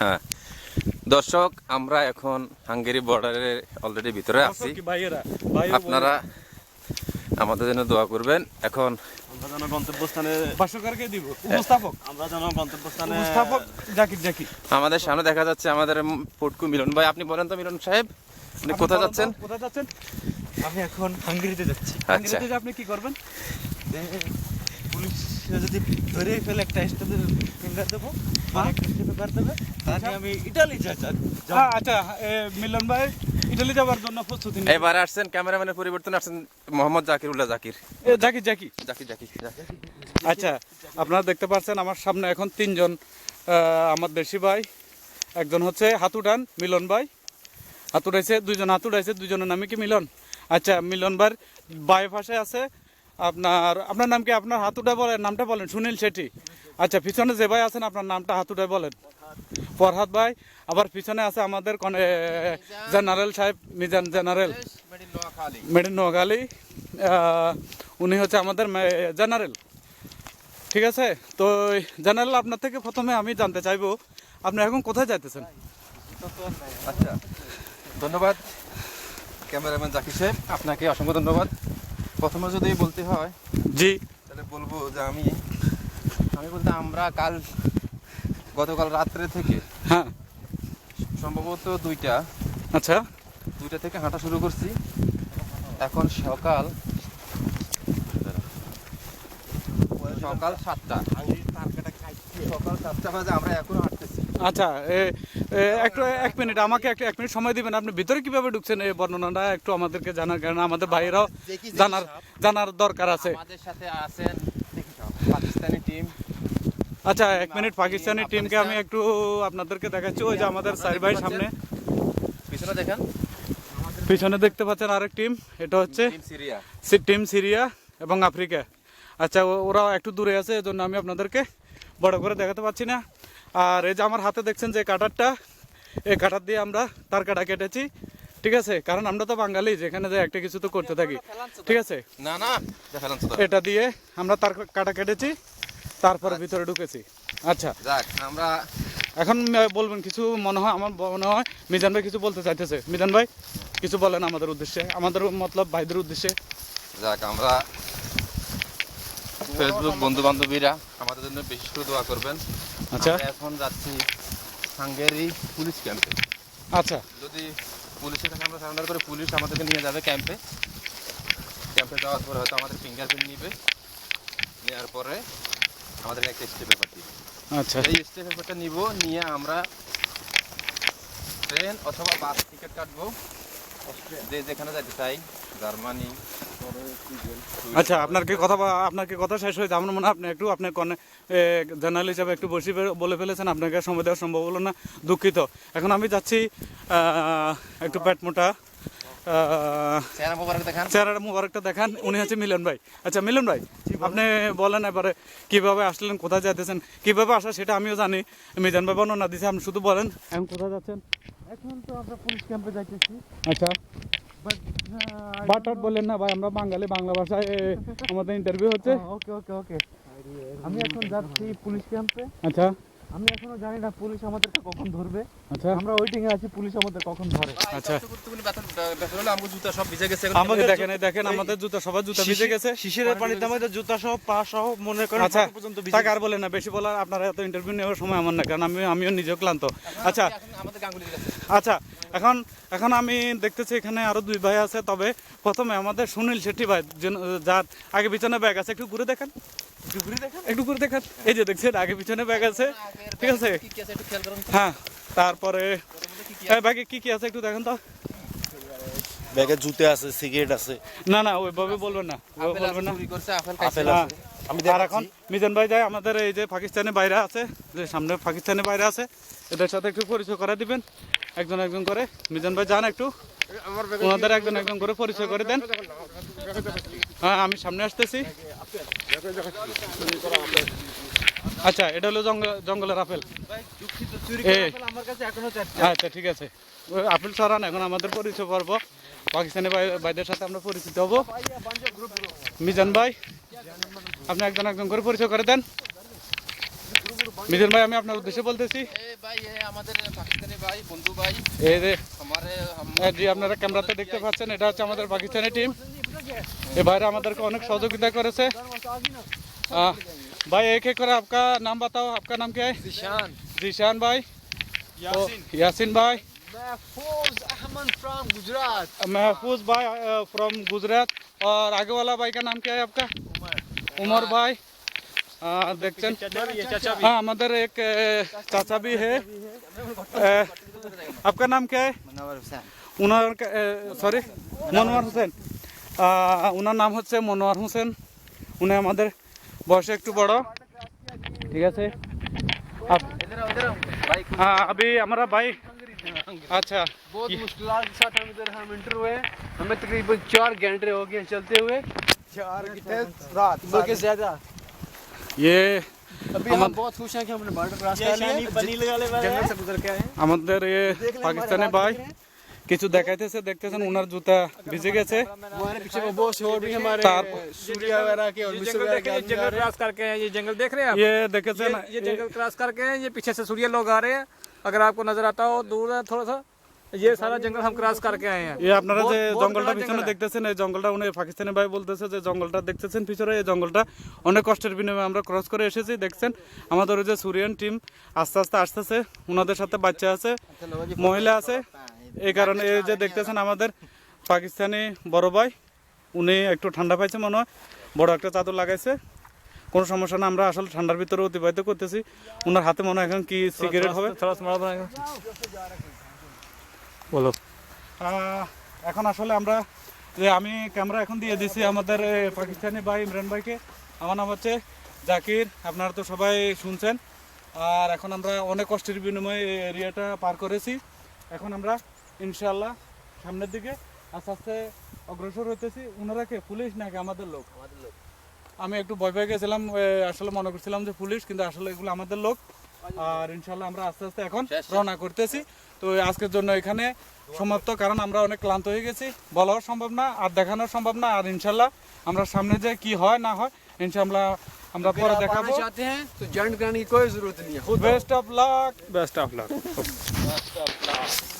হ্যাঁ। দর্শক আমরা এখন হাঙ্গেরি বর্ডারের অলরেডি ভিতরে আছি। ভাই আপনারা আমাদের জন্য দোয়া করবেন। এখন আমরা যেন গন্তব্যস্থানে ভাষ্যকারকে দিব। উপস্থাপক। আমরা যেন গন্তব্যস্থানে উপস্থাপক জাকির জাকির আমাদের সামনে দেখা যাচ্ছে আমাদের পটকু মিলন। ভাই আপনি বলেন তো মিলন সাহেব আপনি কোথায় যাচ্ছেন? কোথায় যাচ্ছেন? আমি এখন হাঙ্গেরিতে যাচ্ছি। আচ্ছা। আপনি কি করবেন? পুলিশ। যদি ধরে ফেলে একটা স্টেপে ফিঙ্গার দেবো একটা স্টেপে কার দেবে। তাহলে আমি ইটালি যাই আ- আচ্ছা এ, মিলন ভাই ইটালি যাওয়ার জন্য প্রস্তুতি। এবার আসছেন ক্যামেরাম্যানের পরিবর্তন আসছেন মোহাম্মদ জাকিরুল্লাহ জাকির। এ, জাকির জাকির। জাকির জাকির জাকির। আচ্ছা আপনারা দেখতে পাচ্ছেন আমার সামনে এখন তিনজন আমার দেশি ভাই একজন হচ্ছে হাতুডান মিলন ভাই। হাতুড়াইছে দুইজন হাতুড়াইছে দুইজনের নামে কি মিলন? আচ্ছা মিলন ভাইয়ের বাই পাশে আছে আপনার আপনার নাম কি? আপনার হাতুটা বলেন, নামটা বলেন, সুনীল শেঠি। আচ্ছা পিছনে যে ভাই আছেন, আপনার নামটা হাতুডায় বলেন। ফরহাদ ভাই, আবার পিছনে আছে আমাদের জেনারেল সাহেব, Mizan general. Made in Noakhali উনি হচ্ছে আমাদের জেনারেল। ঠিক আছে? তো জেনারেল আপনার থেকে প্রথমে আমি জানতে চাইব, আপনি এখন কোথায় যাইতেছেন? আচ্ছা ধন্যবাদ। ক্যামেরাম্যান জাকির সাহেব, আপনাকে অসংখ্য ধন্যবাদ। প্রথমে যদি বলতে হয় জি। তাহলে বলব যে আমি আমি বলতে আমরা কাল গতকাল রাত্রে থেকে হ্যাঁ। সম্ভবত দুইটা আচ্ছা। দুইটা থেকে হাঁটা শুরু করছি। এখন সকাল সকাল সাতটা। সকাল সাতটা বাজে আমরা এখনও হাঁটতেছি। আচ্ছা একটু এক মিনিট আমাকে একটু এক মিনিট সময় দিবেন। আপনি ভিতরে কীভাবে ঢুকছেন এই বর্ণনাটা একটু আমাদেরকে জানার কারণ? আমাদের ভাইয়েরাও জানার জানার দরকার আছে। আমাদের সাথে আছেন পাকিস্তানি টিম। আচ্ছা এক মিনিট পাকিস্তানি টিমকে আমি একটু আপনাদেরকে দেখাচ্ছি। ওই যে আমাদের সাইড ভাই সামনে। পিছনে দেখেন। পিছনে দেখতে পাচ্ছেন আরেক টিম। এটা হচ্ছে টিম সিরিয়া। এবং আফ্রিকা। আচ্ছা ওরা একটু দূরে আছে এজন্য আমি আপনাদেরকে বড় করে দেখাতে পাচ্ছি না। আর এই যে আমার হাতে দেখছেন যে কাটারটা এই কাটার দিয়ে আমরা তার কাটা কেটেছি। ঠিক আছে? কারণ আমরা তো বাঙালি যেখানে যে একটা কিছু তো করতে থাকি। ঠিক আছে? না না এটা দিয়ে আমরা তার কাটা কেটেছি তারপরে ভিতরে ঢুকেছি। আচ্ছা। যাক আমরা এখন বলবেন কিছু মনে হয় আমার মনে হয় মিজান ভাই কিছু বলতে চাইতেছে। মিজান ভাই কিছু বলেন আমাদের উদ্দেশ্যে আমাদের মতলব ভাইদের উদ্দেশ্যে। যাক আমরা ফেসবুক বন্ধু বান্ধবীরা আমাদের জন্য বিশেষ করে দোয়া করবেন। আচ্ছা। এখন যাচ্ছি হাঙ্গেরি পুলিশ ক্যাম্পে। আচ্ছা। যদি পুলিশের কাছে আমরা সারেন্ডার করে পুলিশ আমাদেরকে নিয়ে যাবে ক্যাম্পে। ক্যাম্পে যাওয়ার পরে হয়তো আমাদের ফিঙ্গারপ্রিন্ট নিবে। নেওয়ার পরে আমাদের একটা স্টেপ পেপার দিবে। আচ্ছা। এই স্টেপ পেপারটা নিব নিয়ে আমরা ট্রেন অথবা বাস টিকিট কাটবো। যে যেখানে যেতে চাই জার্মানি আচ্ছা আপনার কি কথা আপনার কি কথা শেষ হয়েছে? আমার মনে হয় আপনি একটু আপনার কনে জার্নাল হিসাবে একটু বসে বলে ফেলেছেন। আপনাকে সময় দেওয়া সম্ভব হলো না দুঃখিত। এখন আমি যাচ্ছি একটু পেট মোটা চেহারা মুবারকটা দেখান। উনি হচ্ছে মিলন ভাই। আচ্ছা মিলন ভাই আপনি বলেন এবারে কীভাবে আসলেন কোথায় যাইতেছেন কীভাবে আসা সেটা আমিও জানি। মিজান ভাই বর্ণনা দিছে আপনি শুধু বলেন। এখন কোথায় যাচ্ছেন? এখন তো আমরা পুলিশ ক্যাম্পে যাইতেছি। আচ্ছা। বাট বাট টাট বললেন না ভাই আমরা বাঙালি বাংলা ভাষায় আমাদের ইন্টারভিউ হচ্ছে। ওকে ওকে ওকে। আমি এখন যাচ্ছি পুলিশ ক্যাম্পে। আচ্ছা। আমি এখনও জানি না পুলিশ আমাদেরকে কখন ধরবে। আচ্ছা। আমরা ওয়েটিং এ আছি পুলিশ আমাদের কখন ধরে। আচ্ছা। আমাকে জুতা সব ভিজে গেছে আমাদের দেখেন এই দেখেন আমাদের জুতা সবার জুতা ভিজে গেছে। শিশিরের পানিতে আমাদের জুতা সহ পা সহ মনে করেন আচ্ছা পর্যন্ত ভিজে আর বলেন না বেশি বলার আপনারা এত ইন্টারভিউ নেওয়ার সময় আমার না কারণ আমি আমিও নিজেও ক্লান্ত। আচ্ছা। আমাদের গাঙ্গুলির কাছে আচ্ছা এখন এখন আমি দেখতেছি এখানে আরও দুই ভাই আছে তবে প্রথমে আমাদের সুনীল শেট্টি ভাই যার আগে পিছনে ব্যাগ আছে একটু ঘুরে দেখান। একটু ঘুরে দেখেন। একটু ঘুরে দেখান। এই যে দেখছেন আগে পিছনে ব্যাগ আছে ঠিক আছে? কি কি আছে একটু খেয়াল করুন হ্যাঁ তারপরে এই ব্যাগে কি কি আছে একটু দেখেন তো। ব্যাগে জুতে আছে সিগারেট আছে। না না ওইভাবে বলবেন না বলবেন না। আপেল হ্যাঁ। আছে। আমি আর এখন মিজান ভাই যায় আমাদের এই যে পাকিস্তানি বাইরে আছে যে সামনে পাকিস্তানি বাইরে আছে এদের সাথে একটু পরিচয় করে দিবেন। একজন একজন করে। মিজান ভাই, যান একটু। ওনাদের একজন একজন করে পরিচয় করে দেন। হ্যাঁ আমি সামনে আসতেছি। আচ্ছা এটা হলো জঙ্গল, জঙ্গলের আপেল। আচ্ছা ঠিক আছে। আপেল সরান এখন আমাদের পরিচয় পর্ব পাকিস্তানি ভাই- ভাইদের সাথে আমরা পরিচিত হব। মিজান ভাই, আপনি একজন একজন করে পরিচয় করে দেন। মিজান ভাই আমি আপনার উদ্দেশ্যে বলতেছি এ ভাই এ আমাদের পাকিস্তানি ভাই বন্ধু ভাই এই যে हमारे हम হ্যাঁ, জি আপনারা ক্যামেরাতে দেখতে পাচ্ছেন এটা হচ্ছে আমাদের পাকিস্তানি টিম এ ভাইরা আমাদেরকে অনেক সহযোগিতা করেছে আহ, भाई एक एक कर आपका नाम बताओ आपका नाम क्या है Zishan. जीशान भाई यासिन यासिन भाई Mahfouz Ahmad from Gujarat. महफूज भाई फ्रॉम गुजरात और आगे वाला भाई का नाम क्या है आपका उमर भाई आ, देखते हैं हाँ আমাদের एक अ, चाचा भी है अ, आपका नाम क्या है উনার সরি মনোয়ার হোসেন আহ, উনার নাম হচ্ছে মনোয়ার হোসেন উনি আমাদের বয়সে একটু বড় ঠিক আছে আপ- हाँ अभी हमारा भाई अच्छा बहुत मुश्किलात के साथ हम इधर हम इंटर हुए हमें तकरीबन चार घंटे हो गए चलते हुए चार रात बल्कि ज्यादा ये अभी हम बहुत खुश हैं कि हमने बॉर्डर क्रॉस कर लिया। जंगल से गुजर के आए हैं। আমাদের ये पाकिस्तानी भाई। কিছু দেখাইতে সে দেখতেছেন ওনার জুতা ভিজে গেছে हमारे पीछे वो बहुत और भी हमारे सूर्य वगैरह के और विश्व वगैरह के जंगल क्रॉस करके हैं ये जंगल देख रहे हैं आप? ये देखे ये जंगल क्रॉस करके हैं ये पीछे से सूर्य लोग आ रहे हैं। अगर आपको नज़र आता हो दूर है थोड़ा सा। ये सारा जंगल हम क्रॉस करके आए हैं এই আপনারা যে বহুত- বহুত জঙ্গলটা বড় পিছনে জঙ্গল। দেখতেছেন এই জঙ্গলটা উনি পাকিস্তানি ভাই বলতেছে যে জঙ্গলটা দেখতেছেন পিছনে এই জঙ্গলটা অনেক কষ্টের বিনিময়ে আমরা ক্রস করে এসেছি দেখছেন আমাদের ওই যে সুরিয়ান টিম আস্তে আস্তে আসতেছে ওনাদের সাথে বাচ্চা আছে মহিলা আছে এই কারণে এই যে দেখতেছেন আমাদের পাকিস্তানি বড় ভাই উনি একটু ঠান্ডা পাইছে মনে হয় বড় একটা চাদর লাগাইছে কোনো সমস্যা না আমরা আসলে ঠান্ডার ভিতরে অতিবাহিত করতেছি ওনার হাতে মনে হয় এখন কি সিগারেট হবে বলো। এখন আসলে আমরা যে আমি ক্যামেরা এখন দিয়ে দিছি আমাদের পাকিস্তানি ভাই ইমরান ভাইকে। আমার নাম হচ্ছে জাকির আপনারা তো সবাই শুনছেন। আর এখন আমরা অনেক কষ্টের বিনিময়ে এরিয়াটা পার করেছি। এখন আমরা ইনশাল্লাহ সামনের দিকে আস্তে আস্তে অগ্রসর হইতেছি। ওনারা কে? পুলিশ নাকি আমাদের লোক? আমাদের লোক। আমি একটু ভয় পেয়ে গেছিলাম আসলে মনে করছিলাম যে পুলিশ কিন্তু আসলে এগুলো আমাদের লোক। আর ইনশাল্লাহ আমরা আস্তে আস্তে এখন রওনা করতেছি। তো আজকের জন্য এখানে সমাপ্ত কারণ আমরা অনেক ক্লান্ত হয়ে গেছি। বলাও সম্ভব না আর দেখানো সম্ভব না আর ইনশাল্লাহ আমরা সামনে যে কি হয় না হয় ইনশাল্লাহ আমরা পরে দেখাবো। চাইতে হ্যাঁ তো জয়েন্ট করার কোনো কোই জরুরত নেই best of luck best of luck best of luck